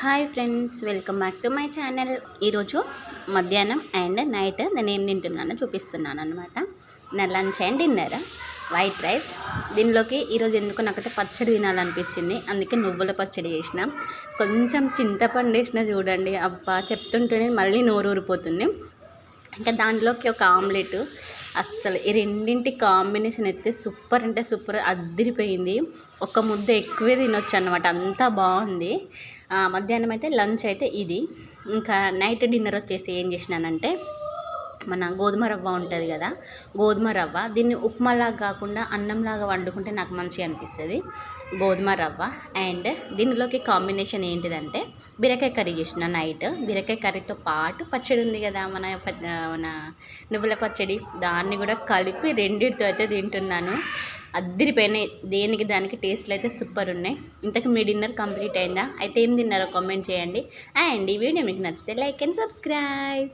Hi friends welcome back to my channel. ఈరోజు మధ్యాహ్నం and night నేను ఏం తింటున్నానో చూపిస్తున్నాను అనమాట నా lunch and dinner white rice. దీనిలోకి ఈరోజు ఎందుకు నాకైతే పచ్చడి తినాలనిపించింది. అందుకే నువ్వుల పచ్చడి చేసిన. కొంచెం చింతపండు వేసిన చూడండి. అబ్బా చెప్తుంటేనే మళ్ళీ నోరూరిపోతుంది. ఇంకా దాంట్లోకి ఒక ఆమ్లెట్. అస్సలు ఈ రెండింటి కాంబినేషన్ అయితే సూపర్ అంటే సూపర్ అద్దరిపోయింది ఒక ముద్ద ఎక్కువే తినొచ్చు అనమాట అంతా బాగుంది. మధ్యాహ్నం అయితే లంచ్ అయితే ఇది. ఇంకా నైట్ డిన్నర్ వచ్చేసి ఏం చేసినానంటే మన గోధుమ రవ్వ ఉంటుంది కదా గోధుమ రవ్వ. దీన్ని ఉప్మాలాగా కాకుండా అన్నంలాగా వండుకుంటే నాకు మంచిగా అనిపిస్తుంది. గోధుమ రవ్వ అండ్ దీనిలోకి కాంబినేషన్ ఏంటిదంటే బీరకాయ కర్రీ చేసిన నైట్. బీరకాయ కర్రీతో పాటు పచ్చడి ఉంది కదా మన మన నువ్వుల పచ్చడి. దాన్ని కూడా కలిపి రెండింటితో అయితే తింటున్నాను. అద్దరిపోయినాయి దేనికి దానికి టేస్ట్లు అయితే సూపర్ ఉన్నాయి. ఇంతకు మీ డిన్నర్ కంప్లీట్ అయిందా? అయితే ఏం తిన్నారో కామెంట్ చేయండి. అండ్ ఈ వీడియో మీకు నచ్చితే లైక్ అండ్ సబ్స్క్రైబ్.